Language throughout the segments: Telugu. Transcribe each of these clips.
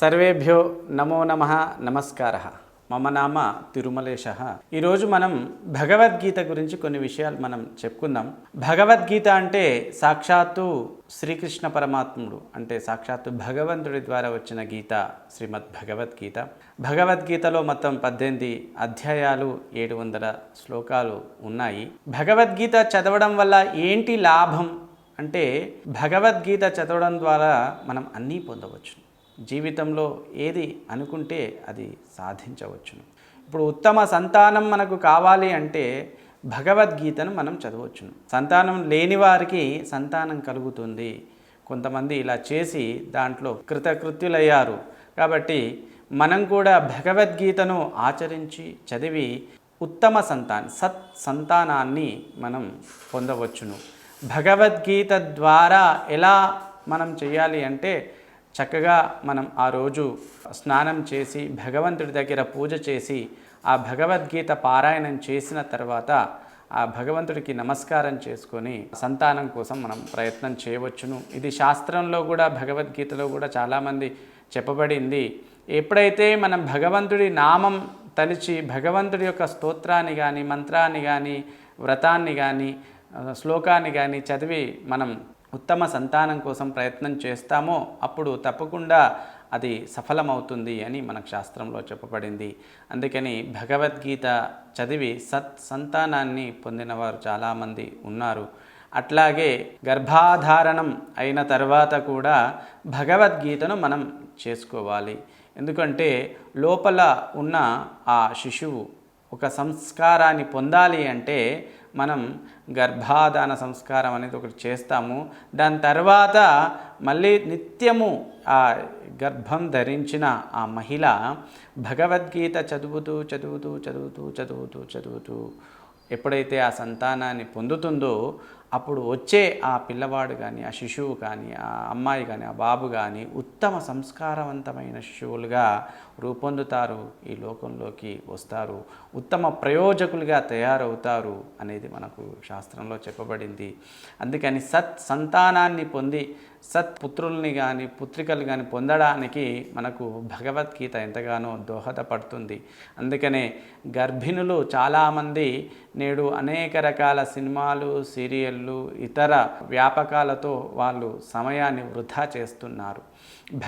సర్వేభ్యో నమో నమ నమస్కార. మమ నామ తిరుమలేశ. ఈరోజు మనం భగవద్గీత గురించి కొన్ని విషయాలు మనం చెప్పుకుందాం. భగవద్గీత అంటే సాక్షాత్తు శ్రీకృష్ణ పరమాత్ముడు అంటే సాక్షాత్తు భగవంతుడి ద్వారా వచ్చిన గీత శ్రీమద్ భగవద్గీత భగవద్గీతలో మొత్తం పద్దెనిమిది అధ్యాయాలు ఏడు వందల శ్లోకాలు ఉన్నాయి. భగవద్గీత చదవడం వల్ల ఏంటి లాభం? అంటే భగవద్గీత చదవడం ద్వారా మనం అన్నీ పొందవచ్చు. జీవితంలో ఏది అనుకుంటే అది సాధించవచ్చును. ఇప్పుడు ఉత్తమ సంతానం మనకు కావాలి అంటే భగవద్గీతను మనం చదవచ్చును. సంతానం లేని వారికి సంతానం కలుగుతుంది. కొంతమంది ఇలా చేసి దాంట్లో కృతకృత్యులయ్యారు. కాబట్టి మనం కూడా భగవద్గీతను ఆచరించి చదివి ఉత్తమ సంతాన్ సత్ సంతానాన్ని మనం పొందవచ్చును. భగవద్గీత ద్వారా ఎలా మనం చేయాలి అంటే చక్కగా మనం ఆ రోజు స్నానం చేసి భగవంతుడి దగ్గర పూజ చేసి ఆ భగవద్గీత పారాయణం చేసిన తర్వాత ఆ భగవంతుడికి నమస్కారం చేసుకొని సంతానం కోసం మనం ప్రయత్నం చేయవచ్చును. ఇది శాస్త్రంలో కూడా భగవద్గీతలో కూడా చాలామంది చెప్పబడింది. ఎప్పుడైతే మనం భగవంతుడి నామం తలిచి భగవంతుడి యొక్క స్తోత్రాన్ని కానీ మంత్రాన్ని కానీ వ్రతాన్ని కానీ శ్లోకాన్ని కానీ చదివి మనం ఉత్తమ సంతానం కోసం ప్రయత్నం చేస్తామో అప్పుడు తప్పకుండా అది సఫలమవుతుంది అని మనకు శాస్త్రంలో చెప్పబడింది. అందుకని భగవద్గీత చదివి సత్ సంతానాన్ని పొందినవారు చాలామంది ఉన్నారు. అట్లాగే గర్భాధారణం అయిన తర్వాత కూడా భగవద్గీతను మనం చేసుకోవాలి. ఎందుకంటే లోపల ఉన్న ఆ శిశువు ఒక సంస్కారాన్ని పొందాలి అంటే మనం గర్భాధాన సంస్కారం అనేది ఒకటి చేస్తాము. దాని తర్వాత మళ్ళీ నిత్యము ఆ గర్భం ధరించిన ఆ మహిళ భగవద్గీత చదువుతూ చదువుతూ చదువుతూ చదువుతూ చదువుతూ ఎప్పుడైతే ఆ సంతానాన్ని పొందుతుందో అప్పుడు వచ్చే ఆ పిల్లవాడు కానీ ఆ శిశువు కానీ ఆ అమ్మాయి కానీ ఆ బాబు కానీ ఉత్తమ సంస్కారవంతమైన శిశువులుగా రూపొందుతారు ఈ లోకంలోకి వస్తారు. ఉత్తమ ప్రయోజకులుగా తయారవుతారు అనేది మనకు శాస్త్రంలో చెప్పబడింది. అందుకని సత్ సంతానాన్ని పొంది సత్ పుత్రుల్ని కానీ పుత్రికలు కానీ పొందడానికి మనకు భగవద్గీత ఎంతగానో దోహదపడుతుంది. అందుకనే గర్భిణులు చాలామంది నేడు అనేక రకాల సినిమాలు సీరియళ్ళు ఇతర వ్యాపకాలతో వాళ్ళు సమయాన్ని వృధా చేస్తున్నారు.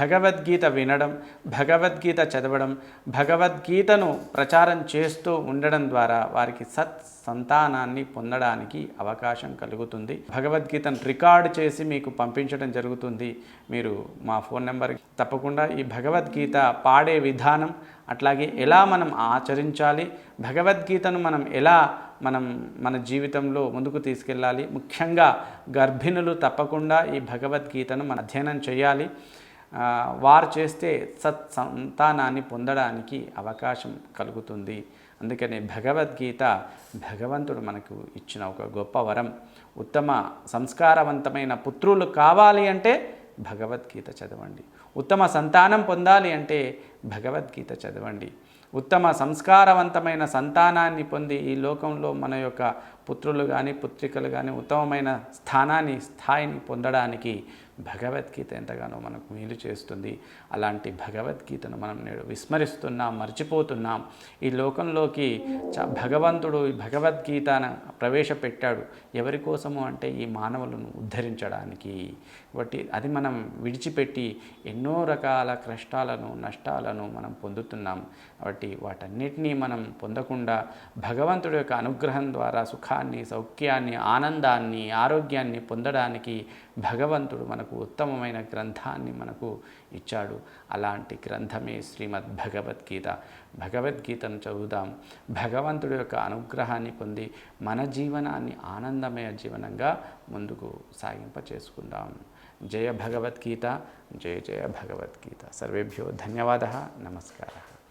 భగవద్గీత వినడం భగవద్గీత చదవడం భగవద్గీతను ప్రచారం చేస్తూ ఉండడం ద్వారా వారికి సత్ సంతానాన్ని పొందడానికి అవకాశం కలుగుతుంది. భగవద్గీతను రికార్డ్ చేసి మీకు పంపించడం జరుగుతుంది. మీరు మా ఫోన్ నెంబర్ తప్పకుండా ఈ భగవద్గీత పాడే విధానం అట్లాగే ఎలా మనం ఆచరించాలి భగవద్గీతను మనం ఎలా మనం మన జీవితంలో ముందుకు తీసుకెళ్ళాలి ముఖ్యంగా గర్భిణులు తప్పకుండా ఈ భగవద్గీతను మన అధ్యయనం చేయాలి. వారు చేస్తే సత్ సంతానాన్ని పొందడానికి అవకాశం కలుగుతుంది. అందుకని భగవద్గీత భగవంతుడు మనకు ఇచ్చిన ఒక గొప్ప వరం. ఉత్తమ సంస్కారవంతమైన పుత్రులు కావాలి అంటే భగవద్గీత చదవండి. ఉత్తమ సంతానం పొందాలి అంటే భగవద్గీత చదవండి. ఉత్తమ సంస్కారవంతమైన సంతానాన్ని పొంది ఈ లోకంలో మన యొక్క పుత్రులు కానీ పుత్రికలు కానీ ఉత్తమమైన స్థానాన్ని స్థాయిని పొందడానికి భగవద్గీత ఎంతగానో మనకు మేలు చేస్తుంది. అలాంటి భగవద్గీతను మనం నేడు విస్మరిస్తున్నాం మర్చిపోతున్నాం. ఈ లోకంలోకి చ భగవంతుడు ఈ భగవద్గీతను ప్రవేశపెట్టాడు. ఎవరి కోసము అంటే ఈ మానవులను ఉద్ధరించడానికి. కాబట్టి అది మనం విడిచిపెట్టి ఎన్నో రకాల కష్టాలను నష్టాలను మనం పొందుతున్నాం. కాబట్టి వాటన్నిటినీ మనం పొందకుండా భగవంతుడి యొక్క అనుగ్రహం ద్వారా సుఖాన్ని సౌఖ్యాన్ని ఆనందాన్ని ఆరోగ్యాన్ని పొందడానికి భగవంతుడు మనకు మనకు ఉత్తమమైన గ్రంథాన్ని మనకు ఇచ్చాడు. అలాంటి గ్రంథమే శ్రీమద్ భగవద్గీత భగవద్గీతను చదువుదాం. భగవంతుడి యొక్క అనుగ్రహాన్ని పొంది మన జీవనాన్ని ఆనందమయ జీవనంగా ముందుకు సాగింప చేసుకుందాం జయ భగవద్గీత. జయ జయ భగవద్గీత. సర్వేభ్యో ధన్యవాద. నమస్కారం.